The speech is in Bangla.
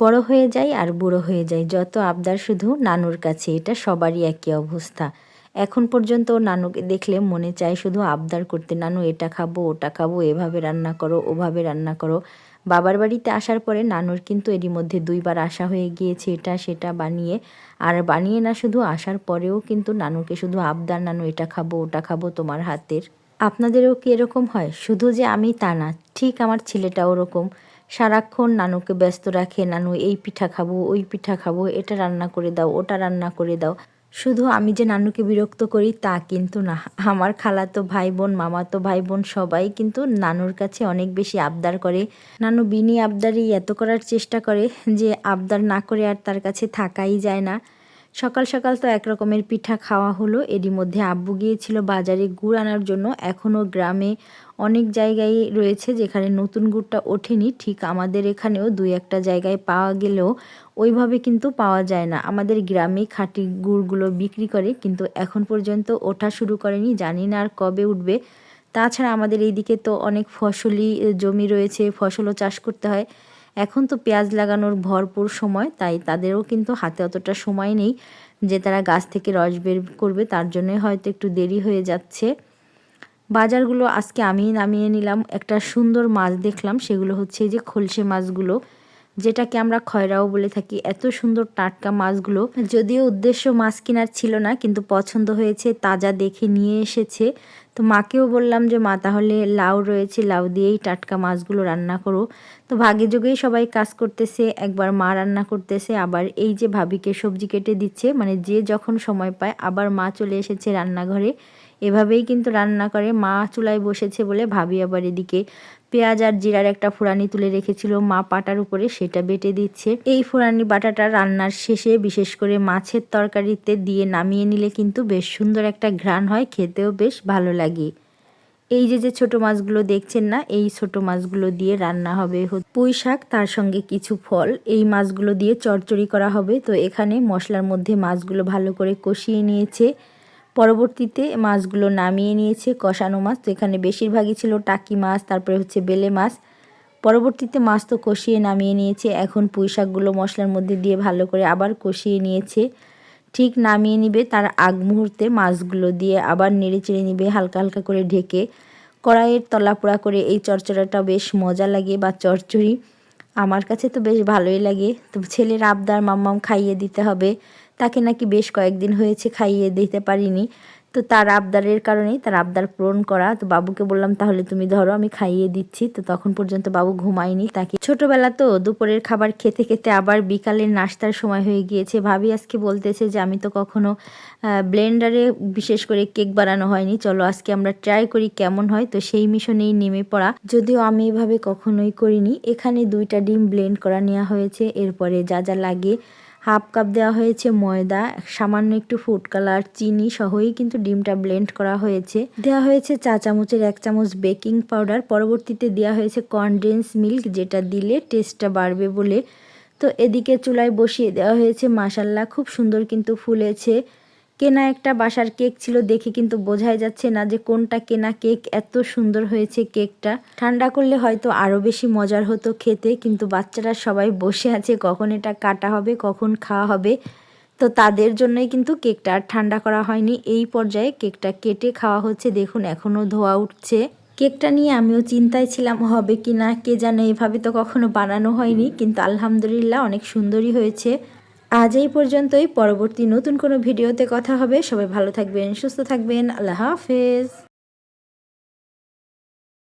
বড় হয়ে যায় আর বুড়ো হয়ে যায়। যত আবদার শুধু নানুর কাছে, এটা সবারই একই অবস্থা। এখন পর্যন্ত নানুকে দেখলে মনে চায় শুধু আবদার করতে, নানু, এটা খাব, ওটা খাব, এভাবে রান্না করো, ওভাবে রান্না করো। বাবার বাড়িতে আসার পরে নানুর কিন্তু এরই মধ্যে দুইবার আসা হয়ে গিয়েছে, এটা সেটা বানিয়ে। আর বানিয়ে না শুধু আসার পরেও কিন্তু নানুকে শুধু আবদার, নানু, এটা খাব, ওটা খাব তোমার হাতের। আপনাদেরও কি এরকম হয়? শুধু যে আমি তা না, ঠিক আমার ছেলেটা ওরকম। সারাক্ষণ নানুকে ব্যস্ত রাখে, নানু, এই পিঠা খাব, ওই পিঠা খাব, এটা রান্না করে দাও, ওটা রান্না করে দাও। শুধু আমি যে নানুকে বিরক্ত করি তা কিন্তু না। আমার খালা তো ভাই বোন মামাতো ভাই বোন সবাই কিন্তু নানুর কাছে অনেক বেশি আবদার করে। নানু বিনি আবদারই এত করার চেষ্টা করে যে আবদার না করে আর তার কাছে থাকাই যায় না। সকাল সকাল তো এক রকমের পিঠা খাওয়া হলো। এরই মধ্যে আব্বু গিয়েছিল বাজারে গুড় আনার জন্য। এখনও গ্রামে অনেক জায়গায় রয়েছে যেখানে নতুন গুড়টা ওঠেনি। ঠিক আমাদের এখানেও দুই একটা জায়গায় পাওয়া গেলেও ওইভাবে কিন্তু পাওয়া যায় না। আমাদের গ্রামে খাঁটি গুড়গুলো বিক্রি করে, কিন্তু এখন পর্যন্ত ওঠা শুরু করেনি। জানি না আর কবে উঠবে। তাছাড়া আমাদের এইদিকে তো অনেক ফসলি জমি রয়েছে, ফসলও চাষ করতে হয়। এখন তো পেঁয়াজ লাগানোর ভরপুর সময়, তাই তাদেরও কিন্তু হাতে অতটা সময় নেই যে তারা গাছ থেকে রস বের করবে, তার জন্যই হয়তো একটু দেরি হয়ে যাচ্ছে। বাজারগুলো আজকে আমি নামিয়ে নিলাম, একটা সুন্দর মাছ দেখলাম, সেগুলো হচ্ছে যে খলসে মাছগুলো, যেটাকে আমরা খয়রাও বলে থাকি। এত সুন্দর টাটকা মাছগুলো, যদিও উদ্দেশ্য মাছ কেনার ছিল না, কিন্তু পছন্দ হয়েছে, তাজা দেখে নিয়ে এসেছে। তো মাকেও বললাম যে, মা, তাহলে লাউ রয়েছে, লাউ দিয়েই টাটকা মাছগুলো রান্না করো। তো ভাগে যোগেই সবাই কাজ করতেছে, একবার মা রান্না করতেছে, আবার এই যে ভাবিকে সবজি কেটে দিচ্ছে মানে যে যখন সময় পায়, আবার মা চলে এসেছে রান্নাঘরে। এভাবেই কিন্তু রান্না করে, মা চুলায় বসেছে বলে ভাবি আবার এদিকে পেঁয়াজ আর জিরার একটা ফুরানি তুলে রেখেছিল, মা পাটার উপরে সেটা বেটে দিচ্ছে। এই ফুরানি বাটাটা রান্নার শেষে বিশেষ করে মাছের তরকারিতে দিয়ে নামিয়ে নিলে কিন্তু বেশ সুন্দর একটা ঘ্রাণ হয়, খেতেও বেশ ভালো লাগে এই যে যে ছোট মাছগুলো দেখছেন না, এই ছোট মাছগুলো দিয়ে রান্না হবে পুঁই শাক, তার সঙ্গে কিছু ফল। এই মাছগুলো দিয়ে চরচড়ি করা হবে। তো এখানে মশলার মধ্যে মাছগুলো ভালো করে কষিয়ে নিয়েছে। পরবর্তীতে মাছগুলো নামিয়ে নিয়েছে কষানো মাছ। তো এখানে বেশিরভাগই ছিল টাকি মাছ, তারপরে হচ্ছে বেলে মাছ। পরবর্তীতে মাছ তো কষিয়ে নামিয়ে নিয়েছে। এখন পুঁই শাকগুলো মশলার মধ্যে দিয়ে ভালো করে আবার কষিয়ে নিয়েছে। ঠিক নামিয়ে নিবে। তার আগ মুহূর্তে মাছগুলো দিয়ে আবার নেড়ে চেড়ে নিবে, হালকা হালকা করে ঢেকে। কড়াইয়ের তলাপোড়া করে এই চরচড়াটা বেশ মজা লাগে বা চরচড়ি। আমার কাছে তো বেশ ভালোই লাগে। তো ছেলের আবদার মাম্মাম খাইয়ে দিতে হবে। তাকে নাকি বেশ কয়েকদিন হয়েছে খাইয়ে দিতে পারিনি। তো তার আবদারের কারণেই তার আবদার পূরণ করা। তো বাবুকে বললাম, তাহলে তুমি ধরো, আমি খাইয়ে দিচ্ছি। তো তখন পর্যন্ত বাবু ঘুমায়নি। তাকে ছোটবেলা তো দুপুরের খাবার খেতে খেতে আবার বিকালের নাস্তার সময় হয়ে গিয়েছে। ভাবি আজকে বলতেছে যে, আমি তো কখনো ব্লেন্ডারে বিশেষ করে কেক বানানো হয়নি। চলো, আজকে আমরা ট্রাই করি কেমন হয়। তো সেই মিশনেই নেমে পড়া। যদিও আমি এভাবে কখনোই করিনি। এখানে দুইটা ডিম ব্লেন্ড করা নেওয়া হয়েছে। এরপরে যা যা লাগে হাফ কাপ দেওয়া হয়েছে ময়দা, সামান্য একটু ফুড কালার, চিনি সহই কিন্তু ডিমটা ব্লেন্ড করা হয়েছে। দেওয়া হয়েছে চা চামচের এক চামচ বেকিং পাউডার, পরবর্তীতে দেওয়া হয়েছে কনডেন্স মিল্ক যেটা দিলে টেস্টটা বাড়বে বলে। তো এদিকে চুলায় বসিয়ে দেওয়া হয়েছে মাসাল্লা খুব সুন্দর কিন্তু ফুলেছে। কেনা একটা বাসার কেক ছিল দেখে কিন্তু বোঝাই যাচ্ছে না যে কোনটা কেনা কেক, এত সুন্দর হয়েছে কেকটা। ঠান্ডা করলে হয়তো আরও বেশি মজার হতো খেতে, কিন্তু বাচ্চারা সবাই বসে আছে কখন এটা কাটা হবে, কখন খাওয়া হবে। তো তাদের জন্যই কিন্তু কেকটা, আর ঠান্ডা করা হয়নি। এই পর্যায়ে কেকটা কেটে খাওয়া হচ্ছে। দেখুন এখনও ধোয়া উঠছে। কেকটা নিয়ে আমিও চিন্তায় ছিলাম, হবে কি না কে জানে, এভাবে তো কখনো বানানো হয়নি। কিন্তু আলহামদুলিল্লাহ অনেক সুন্দরই হয়েছে। আজ এই পর্যন্তই। পরবর্তী নতুন কোনো ভিডিওতে কথা হবে। সবাই ভালো থাকবেন, সুস্থ থাকবেন। আল্লাহ হাফেজ।